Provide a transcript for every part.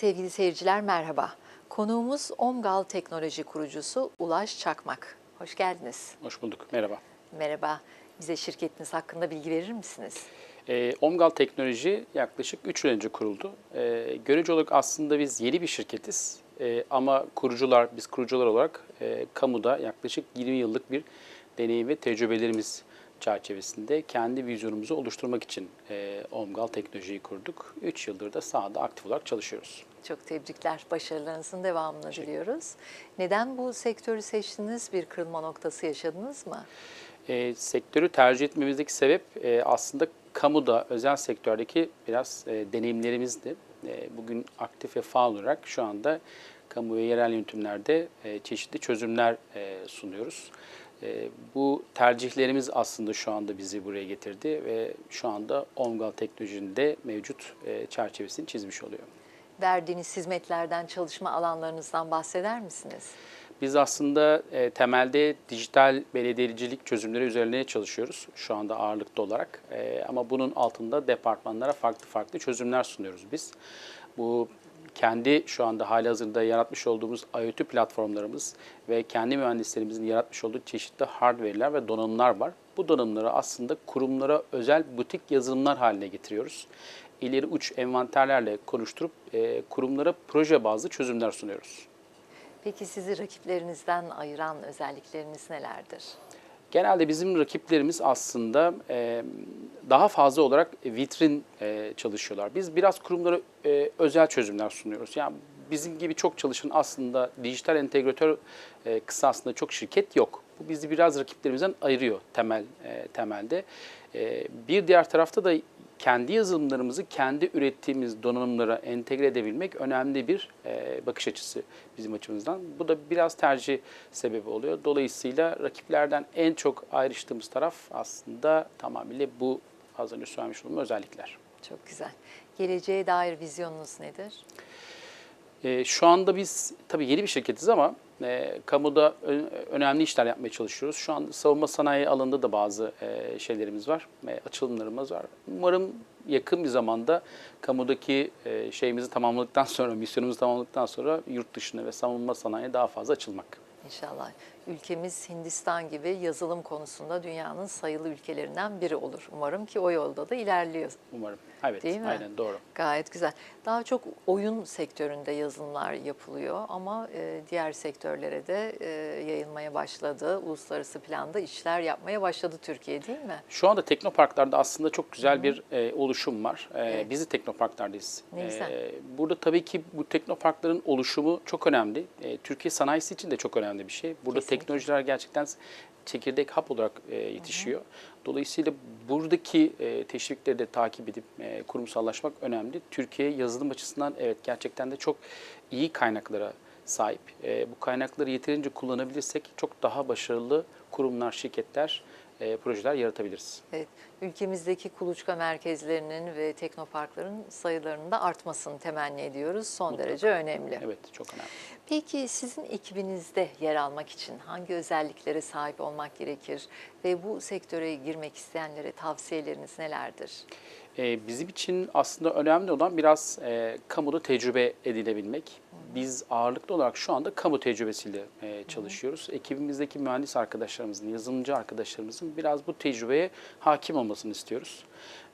Sevgili seyirciler merhaba. Konuğumuz Omgal Teknoloji kurucusu Ulaş Çakmak. Hoş geldiniz. Hoş bulduk. Merhaba. Merhaba. Bize şirketiniz hakkında bilgi verir misiniz? E, Omgal Teknoloji yaklaşık 3 yıl önce kuruldu. E, görece olarak aslında biz yeni bir şirketiz. E, ama kurucular, biz kurucular olarak e, kamuda yaklaşık 20 yıllık bir deneyim ve tecrübelerimiz çerçevesinde kendi vizyonumuzu oluşturmak için e, Omgal Teknoloji'yi kurduk. 3 yıldır da sahada aktif olarak çalışıyoruz. Çok tebrikler. Başarılarınızın devamını diliyoruz. Neden bu sektörü seçtiniz? Bir kırılma noktası yaşadınız mı? E, sektörü tercih etmemizdeki sebep e, aslında kamuda, özel sektördeki biraz e, deneyimlerimizdi. E, bugün aktif ve faal olarak şu anda kamu ve yerel yönetimlerde e, çeşitli çözümler e, sunuyoruz. E, bu tercihlerimiz aslında şu anda bizi buraya getirdi ve şu anda Omgal Teknoloji'nin de mevcut e, çerçevesini çizmiş oluyor. Verdiğiniz hizmetlerden, çalışma alanlarınızdan bahseder misiniz? Biz aslında e, temelde dijital belediyecilik çözümleri üzerine çalışıyoruz şu anda ağırlıklı olarak. E, ama bunun altında departmanlara farklı farklı çözümler sunuyoruz biz. Bu kendi şu anda halihazırda yaratmış olduğumuz IoT platformlarımız ve kendi mühendislerimizin yaratmış olduğu çeşitli hardware'ler ve donanımlar var. Bu donanımları aslında kurumlara özel butik yazılımlar haline getiriyoruz. İleri uç envanterlerle konuşturup e, kurumlara proje bazlı çözümler sunuyoruz. Peki sizi rakiplerinizden ayıran özellikleriniz nelerdir? Genelde bizim rakiplerimiz aslında e, daha fazla olarak vitrin e, çalışıyorlar. Biz biraz kurumlara e, özel çözümler sunuyoruz. Yani bizim gibi çok çalışan aslında dijital entegratör e, kısasında çok şirket yok. Bu bizi biraz rakiplerimizden ayırıyor temel e, temelde. E, bir diğer tarafta da kendi yazılımlarımızı kendi ürettiğimiz donanımlara entegre edebilmek önemli bir e, bakış açısı bizim açımızdan. Bu da biraz tercih sebebi oluyor. Dolayısıyla rakiplerden en çok ayrıştığımız taraf aslında tamamıyla bu az önce söylemiş olduğum özellikler. Çok güzel. Geleceğe dair vizyonunuz nedir? E, şu anda biz tabii yeni bir şirketiz ama e, kamuda ö- önemli işler yapmaya çalışıyoruz. Şu an savunma sanayi alanında da bazı e, şeylerimiz var, e, açılımlarımız var. Umarım yakın bir zamanda kamudaki e, şeyimizi tamamladıktan sonra, misyonumuzu tamamladıktan sonra yurt dışına ve savunma sanayiye daha fazla açılmak. İnşallah. Ülkemiz Hindistan gibi yazılım konusunda dünyanın sayılı ülkelerinden biri olur. Umarım ki o yolda da ilerliyor. Umarım. Evet, Değil mi? aynen doğru. Gayet güzel. Daha çok oyun sektöründe yazılımlar yapılıyor ama e, diğer sektörlere de e, yayılmaya başladı. Uluslararası planda işler yapmaya başladı Türkiye değil mi? Şu anda teknoparklarda aslında çok güzel bir e, oluşum var. E, Evet. Biz de teknoparklardayız. Ne güzel. E, burada tabii ki bu teknoparkların oluşumu çok önemli. E, Türkiye sanayisi için de çok önemli bir şey. Burada Kesinlikle. Teknolojiler gerçekten çekirdek hap olarak e, yetişiyor. Dolayısıyla buradaki e, teşvikleri de takip edip e, kurumsallaşmak önemli. Türkiye yazılım açısından evet gerçekten de çok iyi kaynaklara sahip. E, bu kaynakları yeterince kullanabilirsek çok daha başarılı kurumlar, şirketler, e, projeler yaratabiliriz. Evet, ülkemizdeki kuluçka merkezlerinin ve teknoparkların sayılarının da artmasını temenni ediyoruz. Son Mutlaka. derece önemli. Evet, çok önemli. Peki sizin ekibinizde yer almak için hangi özelliklere sahip olmak gerekir ve bu sektöre girmek isteyenlere tavsiyeleriniz nelerdir? Ee, bizim için aslında önemli olan biraz e, kamuda tecrübe edinebilmek. Biz ağırlıklı olarak şu anda kamu tecrübesiyle e, çalışıyoruz. Ekibimizdeki mühendis arkadaşlarımızın, yazılımcı arkadaşlarımızın biraz bu tecrübeye hakim olmasını istiyoruz.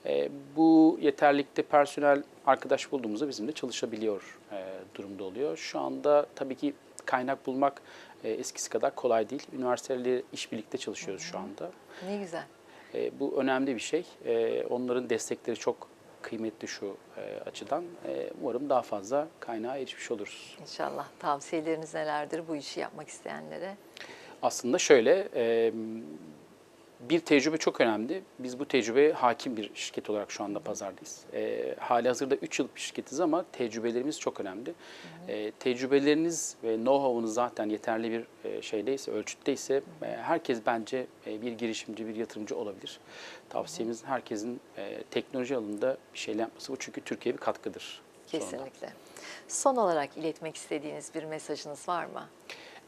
E, bu yeterlikte personel arkadaş bulduğumuzda bizimle çalışabiliyor e, durumda oluyor. Şu anda tabii ki kaynak bulmak e, eskisi kadar kolay değil. Üniversitelerle işbirlikte çalışıyoruz şu anda. Ne güzel. E, bu önemli bir şey. E, onların destekleri çok kıymetli şu e, açıdan. E, umarım daha fazla kaynağa erişmiş oluruz. İnşallah. Tavsiyeleriniz nelerdir bu işi yapmak isteyenlere? Aslında şöyle, e, bir tecrübe çok önemli. Biz bu tecrübeye hakim bir şirket olarak şu anda pazardayız. E, hali hazırda 3 yıllık bir şirketiz ama tecrübelerimiz çok önemli. E, tecrübeleriniz ve know-how'unuz zaten yeterli bir e, şeydeyse, ölçütteyse e, herkes bence e, bir girişimci, bir yatırımcı olabilir. Tavsiyemiz herkesin e, teknoloji alanında bir şeyler yapması bu çünkü Türkiye bir katkıdır. sonunda. Kesinlikle. Son olarak iletmek istediğiniz bir mesajınız var mı?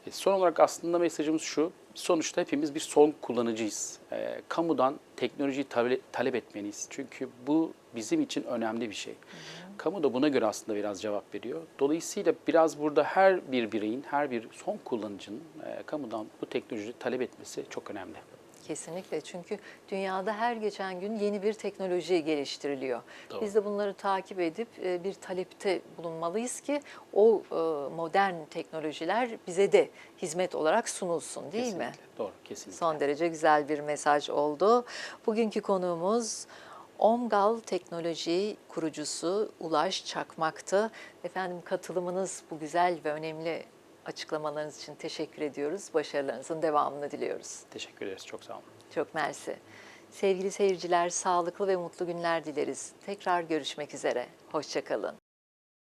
E, Son olarak aslında mesajımız şu. Sonuçta hepimiz bir son kullanıcıyız. E, kamudan teknolojiyi tale- talep etmeliyiz. Çünkü bu bizim için önemli bir şey. Kamu da buna göre aslında biraz cevap veriyor. Dolayısıyla biraz burada her bir bireyin, her bir son kullanıcının e, kamudan bu teknolojiyi talep etmesi çok önemli. Kesinlikle çünkü dünyada her geçen gün yeni bir teknoloji geliştiriliyor. Doğru. Biz de bunları takip edip e, bir talepte bulunmalıyız ki o e, modern teknolojiler bize de hizmet olarak sunulsun değil mi? Kesinlikle. Doğru, kesinlikle. Son derece güzel bir mesaj oldu. Bugünkü konuğumuz Omgal Teknoloji kurucusu Ulaş Çakmak'tı. Efendim katılımınız bu güzel ve önemli açıklamalarınız için teşekkür ediyoruz. Başarılarınızın devamını diliyoruz. Teşekkür ederiz. Çok sağ olun. Çok mersi. Sevgili seyirciler, sağlıklı ve mutlu günler dileriz. Tekrar görüşmek üzere. Hoşçakalın.